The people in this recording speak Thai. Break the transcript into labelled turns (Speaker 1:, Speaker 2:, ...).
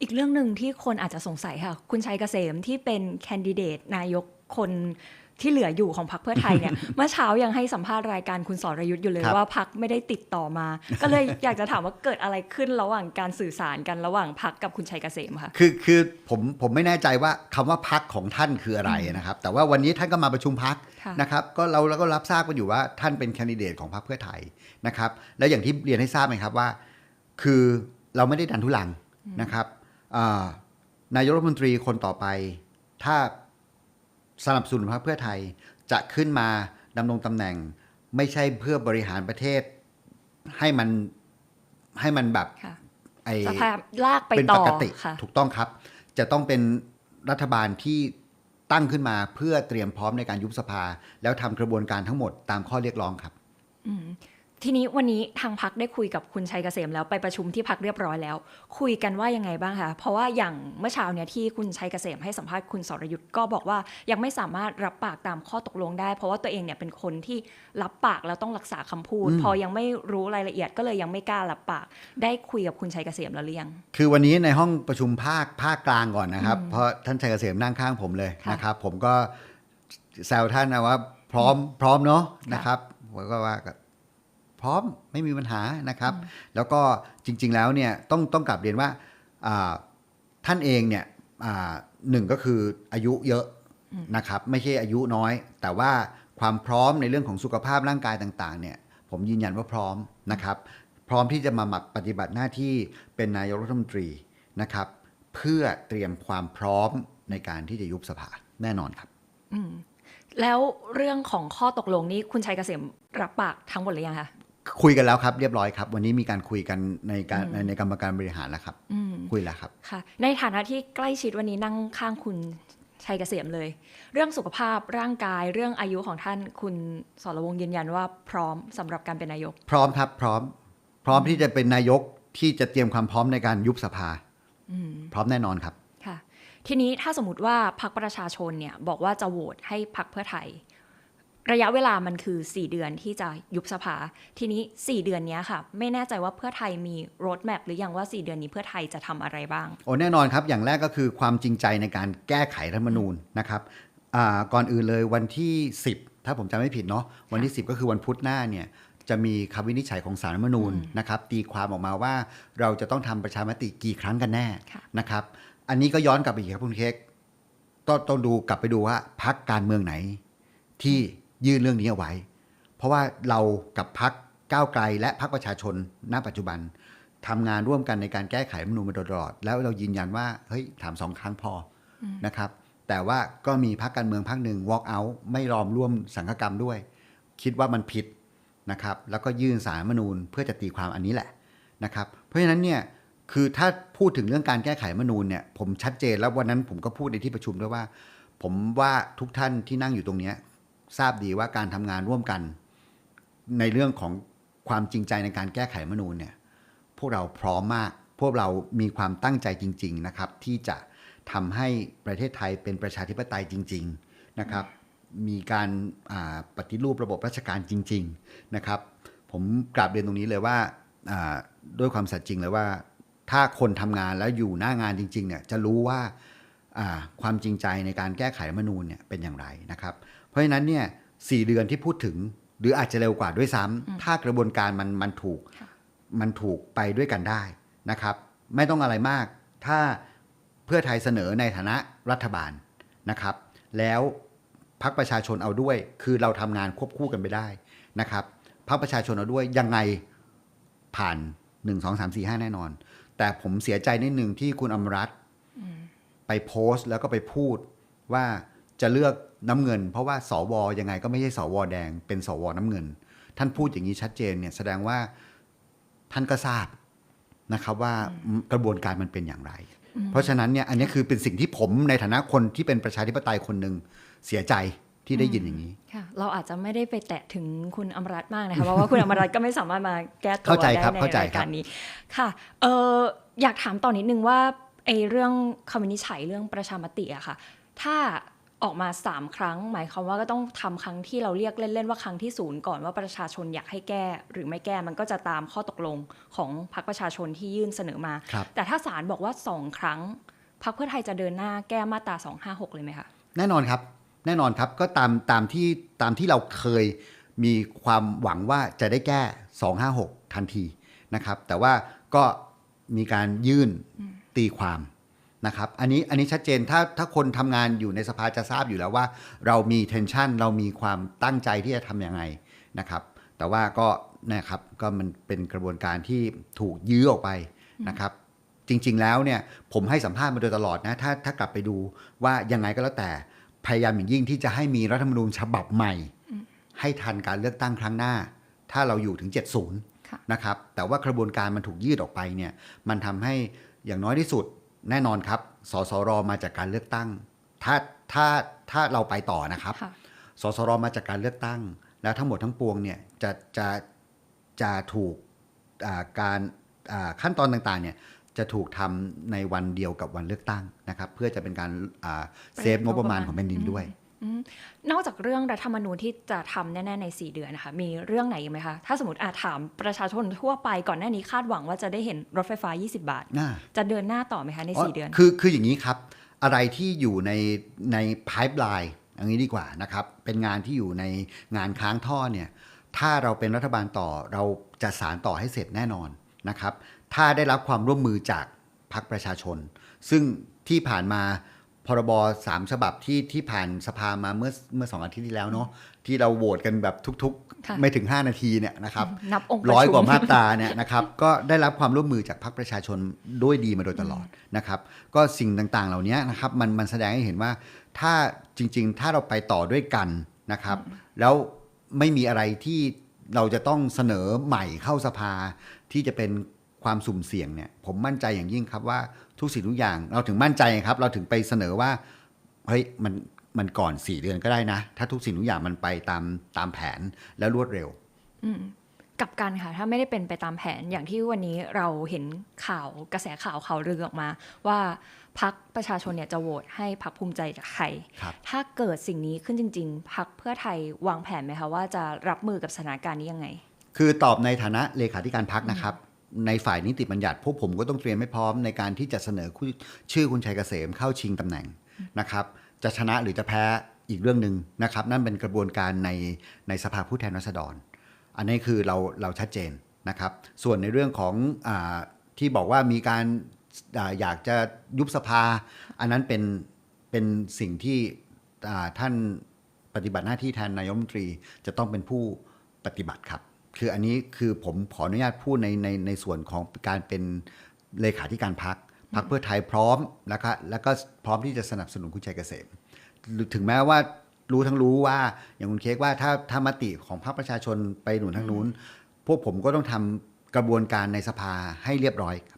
Speaker 1: อีกเรื่องหนึ่งที่คนอาจจะสงสัยค่ะ คุณชัยเกษมที่เป็นแคนดิเดตนายกคนที่เหลืออยู่ของพรรคเพื่อไทยเนี่ย เมื่อเช้ายังให้สัมภาษณ์รายการคุณสรยุทธ์อยู่เลย
Speaker 2: ครับ
Speaker 1: ว่าพรรคไม่ได้ติดต่อมา ก็เลยอยากจะถามว่าเกิดอะไรขึ้นระหว่างการสื่อสารกันระหว่างพรรคกับคุณชัยเกษมค่ะ
Speaker 2: คือคือผมผมไม่แน่ใจว่าคำว่าพักของท่านคืออะไรนะครับ แต่ว่าวันนี้ท่านก็มาประชุมพัก
Speaker 1: ค่ะ
Speaker 2: นะครับ ก็เราเราก็รับทราบกันอยู่ว่าท่านเป็นแคนดิเดตของพรรคเพื่อไทยนะครับ แล้วอย่างที่เรียนให้ทราบไหมครับว่า คือเราไม่ได้ดันทุลังนะครับอ่า นายกรัฐมนตรีคนต่อไป ถ้าสนับสนุนพรรคเพื่อไทยจะขึ้นมาดำรงตำแหน่ง ไม่ใช่เพื่อบริหารประเทศให้มันให้มันแบบ
Speaker 1: ค่ะ
Speaker 2: ไอ้
Speaker 1: สภาพลากไป
Speaker 2: เป็น
Speaker 1: ต่
Speaker 2: ป
Speaker 1: อก
Speaker 2: ติ
Speaker 1: ค่ะ
Speaker 2: ถูกต้องครับ จะต้องเป็นรัฐบาลที่ตั้งขึ้นมาเพื่อเตรียมพร้อมในการยุบสภา แล้วทำกระบวนการทั้งหมดตามข้อเรียกร้องครับ
Speaker 1: ทีนี้วันนี้ทางพักได้คุยกับคุณชัยเกษมแล้วไปประชุมที่พักเรียบร้อยแล้ว คุยกันว่ายังไงบ้างคะเพราะว่าอย่างเมื่อเช้าเนี่ยที่คุณชัยเกษมให้สัมภาษณ์คุณสรยุทธ์ก็บอกว่ายังไม่สามารถรับปากตามข้อตกลงได้ เพราะว่าตัวเองเนี่ยเป็นคนที่รับปากแล้วต้องรักษาคำพูด
Speaker 2: อืม
Speaker 1: พอยังไม่รู้รายละเอียดก็เลยยังไม่กล้ารับปาก ได้คุยกับคุณชัยเกษมแล้วหรือยัง
Speaker 2: คือวันนี้ในห้องประชุมภาคภาคกลางก่อนนะครับเพราะท่านชัยเกษมนั่งข้างผมเลย
Speaker 1: ค่ะ
Speaker 2: นะครับ ผมก็แซวท่านนะว่าพร้อมพร้อมเนาะ
Speaker 1: ค่ะ
Speaker 2: นะครับผมก็ว่าก็ พร้อมไม่มีปัญหานะครับ แล้วก็จริง ๆ แล้วเนี่ยต้องต้องกลับเรียนว่าอ่าท่านเองเนี่ยอ่าหนึ่งก็คืออายุเยอะนะครับไม่ใช่อายุน้อย แต่ว่าความพร้อมในเรื่องของสุขภาพร่างกายต่างๆเนี่ยผมยืนยันว่าพร้อมนะครับ พร้อมที่จะมาปฏิบัติหน้าที่เป็นนายกรัฐมนตรีนะครับ เพื่อเตรียมความพร้อมในการที่จะยุบสภาแน่นอนครับ
Speaker 1: แล้วเรื่องของข้อตกลงนี้คุณชัยเกษมรับปากทั้งหมดหรือยังคะ
Speaker 2: คุยกันแล้วครับเรียบร้อยครับ วันนี้มีการคุยกันในการในในกรรมการบริหารแล้วครับ
Speaker 1: อืม
Speaker 2: คุยแล้วครับ
Speaker 1: ค่ะ ในฐานะที่ใกล้ชิดวันนี้นั่งข้างคุณชัยเกษมเลย เรื่องสุขภาพร่างกายเรื่องอายุของท่านคุณสรวงศ์ยืนยันว่าพร้อมสำหรับการเป็นนายก
Speaker 2: พร้อมครับพร้อม พร้อมที่จะเป็นนายกที่จะเตรียมความพร้อมในการยุบสภาพร้อมแน่นอนครับ
Speaker 1: ค่ะ ทีนี้ถ้าสมมติว่าพรรคประชาชนเนี่ยบอกว่าจะโหวตให้พรรคเพื่อไทย ระยะเวลามันคือ 4 เดือนที่จะยุบสภา ทีนี้ 4 เดือนเนี้ยค่ะ ไม่แน่ใจว่าเพื่อไทยมีโรดแมพหรือยังว่า 4 เดือนนี้เพื่อไทยจะทำอะไรบ้าง
Speaker 2: โอ้แน่นอนครับ อย่างแรกก็คือความจริงใจในการแก้ไขรัฐธรรมนูญนะครับอ่าก่อนอื่นเลยวันที่ 10 ถ้าผมจำไม่ผิดเนาะวันที่ 10 ก็คือวันพุธหน้าเนี่ยจะมีคำวินิจฉัยของสารรัฐธรรมนูญนะครับตีความออกมาว่าเราจะต้องทำประชามติกี่ครั้งกันแน่
Speaker 1: ค่ะ
Speaker 2: นะครับ อันนี้ก็ย้อนกลับไปอีกครับคุณเค้กต้องต้องดูกลับไปดูว่าพักการเมืองไหนที่ ยื่นเรื่องนี้เอาไว้ เพราะว่าเรากับพักก้าวไกลและพักประชาชนณปัจจุบันทำงานร่วมกันในการแก้ไขรัฐธรรมนูญมาโดยตลอด แล้วเรายืนยันว่าเฮ้ยถามสองครั้งพอนะครับ แต่ว่าก็มีพักการเมืองพักหนึ่ง walk out ไม่รอมร่วมสังฆกรรมด้วย คิดว่ามันผิดนะครับ แล้วก็ยื่นสารมนูญเพื่อจะตีความอันนี้แหละนะครับ เพราะฉะนั้นเนี่ยคือถ้าพูดถึงเรื่องการแก้ไขมนูญเนี่ยผมชัดเจนแล้ววันนั้นผมก็พูดในที่ประชุมด้วยว่า ผมว่าทุกท่านที่นั่งอยู่ตรงเนี้ย ทราบดีว่าการทำงานร่วมกัน ในเรื่องของความจริงใจในการแก้ไขมนูญเนี่ยพวกเราพร้อมมาก พวกเรามีความตั้งใจจริง ๆนะครับ ที่จะทำให้ประเทศไทยเป็นประชาธิปไตยจริง ๆนะครับ มีการาปฏิรูประบบราชการจริง ๆนะครับ ผมกราบเรียนตรงนี้เลยว่าาด้วยความสัตย์จริงเลยว่า ถ้าคนทำงานแล้วอยู่หน้างานจริง ๆ เนี่ยจะรู้ว่าาความจริงใจในการแก้ไขมนูญเนี่ยเป็นอย่างไรนะครับ ราะฉะนั้นเนี่ยสี่เดือนที่พูดถึง หรืออาจจะเร็วกว่าด้วยซ้ำถ้ากระบวนการมันมันถูกมันถูกไปด้วยกันได้นะครับ ไม่ต้องอะไรมาก ถ้าเพื่อไทยเสนอในฐานะรัฐบาลนะครับ แล้วพักประชาชนเอาด้วย คือเราทำงานควบคู่กันไปได้นะครับพักประชาชนเอาด้วยยังไงผ่าน1 2 3 4 5แน่นอน แต่ผมเสียใจนิดหนึ่งที่คุณอมรัตน์ไปโพสต์ แล้วก็ไปพูดว่าจะเลือก น้ำเงิน เพราะว่าสวยังไงก็ไม่ใช่สวแดง เป็นสวน้ำเงิน ท่านพูดอย่างนี้ชัดเจนเนี่ยแสดงว่าท่านก็ทราบนะครับว่ากระบวนการมันเป็นอย่างไร เพราะฉะนั้นเนี่ยอันนี้คือเป็นสิ่งที่ผมในฐานะคนที่เป็นประชาธิปไตยคนหนึ่งเสียใจที่ได้ยินอย่างนี้
Speaker 1: ค่ะเราอาจจะไม่ได้ไปแตะถึงคุณอมรัตน์มากนะคะเพราะว่าคุณอมรัตน์ก็ไม่สามารถมาแก้ตัว
Speaker 2: เข้าใจ
Speaker 1: ได้
Speaker 2: ครับ
Speaker 1: ใน
Speaker 2: เข้าใจ
Speaker 1: ราย
Speaker 2: ครั
Speaker 1: กา
Speaker 2: บ
Speaker 1: รนี้ค่ะเอออยากถามต่อนนิดนึงว่าไอเรื่องคำวินิจฉัยเรื่องประชามติอะค่ะ ถ้า ออกมาสามครั้ง หมายความว่าก็ต้องทำครั้งที่เราเรียกเล่นๆว่าครั้งที่ศูนย์ก่อนว่าประชาชนอยากให้แก้ หรือไม่แก้มันก็จะตามข้อตกลงของพรรคประชาชนที่ยื่นเสนอมา
Speaker 2: ครับ
Speaker 1: แต่ถ้าศาลบอกว่าสองครั้งพรรคเพื่อไทยจะเดินหน้าแก้มาตรา 256 เลยไหมคะ
Speaker 2: แน่นอนครับ แน่นอนครับก็ตามตามที่ตามที่เราเคยมีความหวังว่าจะได้แก้ 256 ทันทีนะครับ แต่ว่าก็มีการยื่นตีความ นะครับอันนี้อันนี้ชัดเจนถ้าถ้าคนทำงานอยู่ในสภาจะทราบอยู่แล้วว่า เรามี tension เรามีความตั้งใจที่จะทำยังไงนะครับ แต่ว่าก็นะครับก็มันเป็นกระบวนการที่ถูกยื้อออกไปนะครับ จริงๆแล้วเนี่ยผมให้สัมภาษณ์มาโดยตลอดนะถ้าถ้ากลับไปดูว่ายังไงก็แล้วแต่พยายามอย่างยิ่งที่จะให้มีรัฐธรรมนูญฉบับใหม่ ให้ทันการเลือกตั้งครั้งหน้า ถ้าเราอยู่ถึง 70
Speaker 1: ค่ะ
Speaker 2: นะครับแต่ว่ากระบวนการมันถูกยืดออกไปเนี่ยมันทำให้อย่างน้อยที่สุด แน่นอนครับสสรมาจากการเลือกตั้ง ถ้าถ้าถ้าเราไปต่อนะครับ
Speaker 1: ค่ะ
Speaker 2: สสรมาจากการเลือกตั้ง แล้วทั้งหมดทั้งปวงเนี่ยจะจะจะถูกอ่าการอ่าขั้นตอนต่างๆเนี่ยจะถูกทำในวันเดียวกับวันเลือกตั้งนะครับ เพื่อจะเป็นการอ่าเซฟงบประมาณของแผ่นดินด้วย
Speaker 1: อืม นอกจากเรื่องรัฐธรรมนูญที่จะทำแน่ ๆ ใน 4 เดือนนะคะ มีเรื่องไหนอีกไหมคะ ถ้าสมมติอาจถามประชาชนทั่วไปก่อนหน้านี้คาดหวังว่าจะได้เห็นรถไฟฟ้า 20 บาท
Speaker 2: อ่า
Speaker 1: จะเดินหน้าต่อไหมคะ ใน
Speaker 2: อ๋อ
Speaker 1: 4เดือน
Speaker 2: คือคืออย่างนี้ครับ อะไรที่อยู่ในใน pipeline อย่างนี้ดีกว่านะครับ เป็นงานที่อยู่ในงานค้างท่อเนี่ย ถ้าเราเป็นรัฐบาลต่อเราจะสารต่อให้เสร็จแน่นอนนะครับ ถ้าได้รับความร่วมมือจากพรรคประชาชน ซึ่งที่ผ่านมา พรบสามฉบับที่ที่ผ่านสภามาเมื่อเมื่อสองอาทิตย์ที่แล้วเนาะที่เราโหวตกันแบบทุก
Speaker 1: ค่ะ
Speaker 2: ๆไม่ถึง 5 นาทีเนี่ยนะครับ
Speaker 1: นับองค์ประ
Speaker 2: ร้อย
Speaker 1: ชุม
Speaker 2: กว่ามาตราเนี่ยนะครับ ก็ได้รับความร่วมมือจากพรรคประชาชนด้วยดีมาโดยตลอดนะครับ ก็สิ่งต่างๆเหล่านี้นะครับมันมันแสดงให้เห็นว่าถ้าจริง ๆ ถ้าเราไปต่อด้วยกันนะครับ แล้วไม่มีอะไรที่เราจะต้องเสนอใหม่เข้าสภาที่จะเป็น ความสุ่มเสี่ยงเนี่ยผมมั่นใจอย่างยิ่งครับว่าทุกสิ่งทุกอย่างเราถึงมั่นใจครับ เราถึงไปเสนอว่าเฮ้ยมันมันก่อน4เดือนก็ได้นะ ถ้าทุกสิ่งทุกอย่างมันไปตามตามแผนและรวดเร็ว
Speaker 1: กลับกันค่ะ ถ้าไม่ได้เป็นไปตามแผนอย่างที่วันนี้เราเห็นข่าวกระแสข่าวข่าวลือออกมา ว่าพักประชาชนเนี่ยจะโหวตให้พักภูมิใจจากไทย
Speaker 2: ครับ
Speaker 1: ถ้าเกิดสิ่งนี้ขึ้นจริง ๆ พักเพื่อไทยวางแผนไหมคะว่าจะรับมือกับสถานการณ์นี้ยังไง
Speaker 2: คือตอบในฐานะเลขาธิการพักนะครับ ในฝ่ายนิติบัญญัติพวกผมก็ต้องเตรียมให้พร้อมในการที่จะเสนอชื่อคุณชัยเกษมเข้าชิงตำแหน่งนะครับ จะชนะหรือจะแพ้อีกเรื่องหนึ่งนะครับ นั่นเป็นกระบวนการในในสภาผู้แทนราษฎร อันนี้คือเราเราชัดเจนนะครับ ส่วนในเรื่องของอที่บอกว่ามีการอาอยากจะยุบสภา อันนั้นเป็นเป็นสิ่งที่ท่านปฏิบัติหน้าที่แทนนายกรัฐมนตรีจะต้องเป็นผู้ปฏิบัติครับ คืออันนี้คือผมขออนุญาตพูดในในในส่วนของการเป็นเลขาธิการพักพักเพื่อไทยพร้อมแล้วก็แล้วก็พร้อมที่จะสนับสนุนคุณชัยเกษมถึงแม้ว่ารู้ทั้งรู้ว่าอย่างคุณเค้กว่าถ้าถ้ามติของพรรคประชาชนไปหนุนทางนู้น พวกผมก็ต้องทำกระบวนการในสภาให้เรียบร้อยครับ